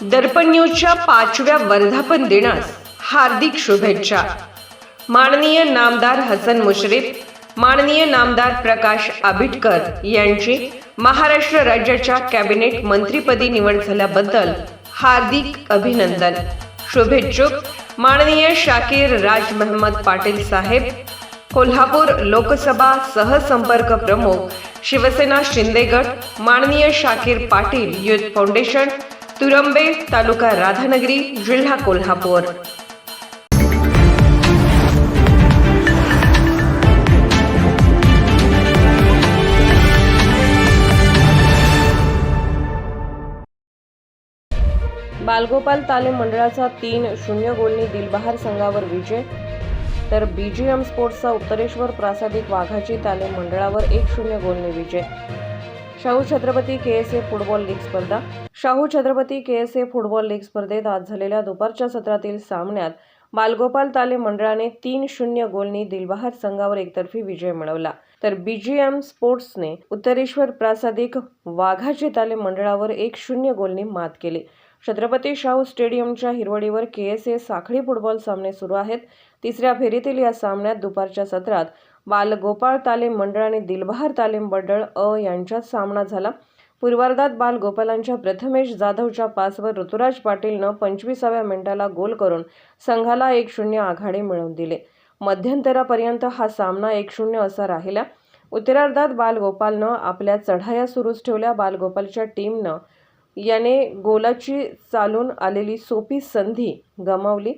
दर्पण न्यूजच्या पाचव्या वर्धापन दिनास हार्दिक शुभेच्छा. माननीय नामदार हसन मुश्रीफ माननीय नामदार प्रकाश आबिटकर यांची महाराष्ट्र राज्याच्या कॅबिनेट मंत्रीपदी निवड झाल्याबद्दल हार्दिक अभिनंदन. शुभेच्छुक माननीय शाकीर राज महम्मद पाटील साहेब कोल्हापूर लोकसभा सहसंपर्क प्रमुख शिवसेना शिंदेगड माननीय शाकीर पाटील युथ फाउंडेशन तुरंबे तालुका राधानगरी जिल्हा कोल्हापूर. बालगोपाल तालीम मंडळाचा तीन शून्य गोलनी दिलबहार संघावर विजय. तर बीजीएम स्पोर्ट्सचा उत्तरेश्वर प्रासादिक वाघाची तालीम मंडळावर एक शून्य गोलने विजय. Shahu Chhatrapati K S A football league स्पर्धा. Shahu Chhatrapati K S A football league स्पर्धेत आज झालेल्या दुपारच्या सत्रातील सामन्यात बालगोपाल ताले मंडळाने तीन शून्य गोलनी दिलबहार संघावर एकतर्फी विजय मिळवला. तर बीजीएम स्पोर्ट्सने उत्तरेश्वर प्रासादिक वाघाचे ताले मंडळावर एक शून्य गोलनी मात केली. छत्रपती शाहू स्टेडियमच्या हिरवडीवर के एस ए साखळी फुटबॉल सामने सुरू आहेत. तिसऱ्या फेरीतील या सामन्यात दुपारच्या सत्रात बालगोपाळ तालीम मंडळ आणि दिलबहार तालीम मंडळ अ यांच्यात सामना झाला. पूर्वार्धात बालगोपालांच्या प्रथमेश जाधवच्या पासवर ऋतुराज पाटीलनं पंचवीसाव्या मिनिटाला गोल करून संघाला एक शून्य आघाडी मिळवून दिली. मध्यंतरापर्यंत हा सामना एक शून्य असा राहिला. उत्तरार्धात बालगोपालनं आपल्या चढाया सुरूच ठेवल्या. बालगोपालच्या टीमनं याने गोलाची चालून आलेली सोपी संधी गमावली.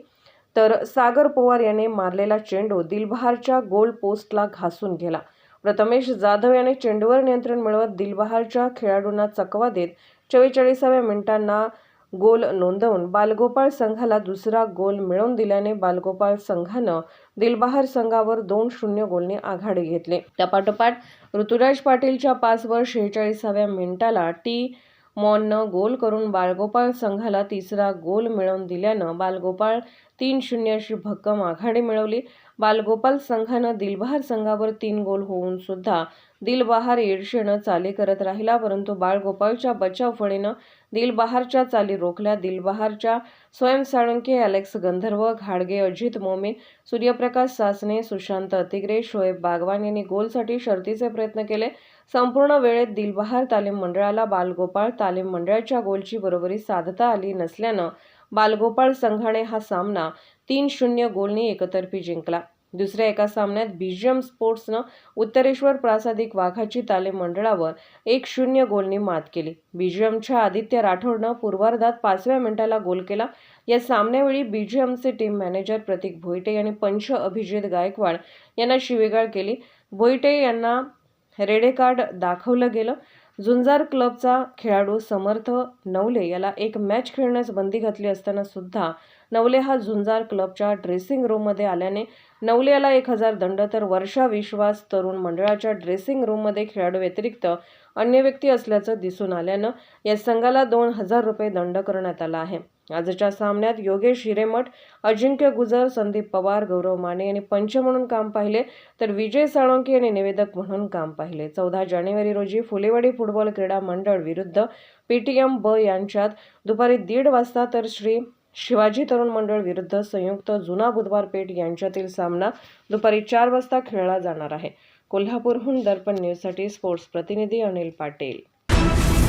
तर सागर पवार याने मारलेला चेंडू दिलबहारच्या गोल पोस्टला घासून गेला. प्रथमेश जाधव याने चेंडूवर नियंत्रण मिळवत दिलबहारच्या खेळाडूंना चकवा देत चव्वेचाळीसाव्या मिनिटांना गोल नोंदवून बालगोपाळ संघाला दुसरा गोल मिळवून दिल्याने बालगोपाळ संघानं दिलबहार संघावर दोन शून्य गोलने आघाडी घेतली. त्यापाठोपाठ ऋतुराज पाटीलच्या पासवर शेहेचाळीसाव्या मिनिटाला टी. मॉननं गोल करून बालगोपाळ संघाला तिसरा गोल मिळवून दिल्यानं बालगोपाळ तीन शून्य अशी भक्कम आघाडी मिळवली. बालगोपाल संघानं दिलबहार संघावर तीन गोल होऊन सुद्धा दिलबहार ईर्षेनं चाली करत राहिला परंतु बाळगोपाळच्या बचाव फळीनं दिलबहारच्या चाली रोखल्या. दिलबहारच्या स्वयं साळुंके अलेक्स गंधर्व घाडगे अजित मोमीन सूर्यप्रकाश सासने सुशांत अतिग्रे शोएब बागवान यांनी गोलसाठी शर्तीचे प्रयत्न केले. संपूर्ण वेळेत दिलबहार तालीम मंडळाला बालगोपाळ तालीम मंडळाच्या गोलची बरोबरी साधता आली नसल्यानं बालगोपाळ संघाने हा सामना तीन शून्य गोलनी एकतर्फी जिंकला. दुसऱ्या एका सामन्यात बीजीएम स्पोर्ट्सनं उत्तरेश्वर प्रासादिक वाघाची तालीम मंडळावर एक शून्य गोलनी मात केली. बीजीएमच्या आदित्य राठोडनं पूर्वार्धात पाचव्या मिनिटाला गोल केला. या सामन्यावेळी बीजीएमचे टीम मॅनेजर प्रतीक भोईटे यांनी पंच अभिजित गायकवाड यांना शिवेगाळ केली. भोईटे यांना रेडे कार्ड दाखवलं गेलं. झुंजार क्लबचा खेळाडू समर्थ नवले याला एक मॅच खेळण्यास बंदी घातली असताना सुद्धा नवले हा झुंजार क्लबच्या ड्रेसिंग रूममध्ये आल्याने नवले याला एक हजार दंड तर वर्षा विश्वास तरुण मंडळाच्या ड्रेसिंग रूममध्ये खेळाडू व्यतिरिक्त अन्य व्यक्ती असल्याचं दिसून आल्यानं या संघाला दोन हजार रुपये दंड करण्यात आला आहे. आजच्या सामन्यात योगेश हिरेमठ अजिंक्य गुजर संदीप पवार गौरव माने यांनी पंच म्हणून काम पाहिले. तर विजय साळुंके यांनी निवेदक म्हणून काम पाहिले. चौदा जानेवारी रोजी फुलेवाडी फुटबॉल क्रीडा मंडळ विरुद्ध पीटीएम ब यांच्यात दुपारी दीड वाजता तर श्री शिवाजी तरुण मंडळ विरुद्ध संयुक्त जुना बुधवार पेठ यांच्यातील सामना दुपारी चार वाजता खेळला जाणार आहे. कोल्हापूरहून दर्पण न्यूजसाठी स्पोर्ट्स प्रतिनिधी अनिल पाटील.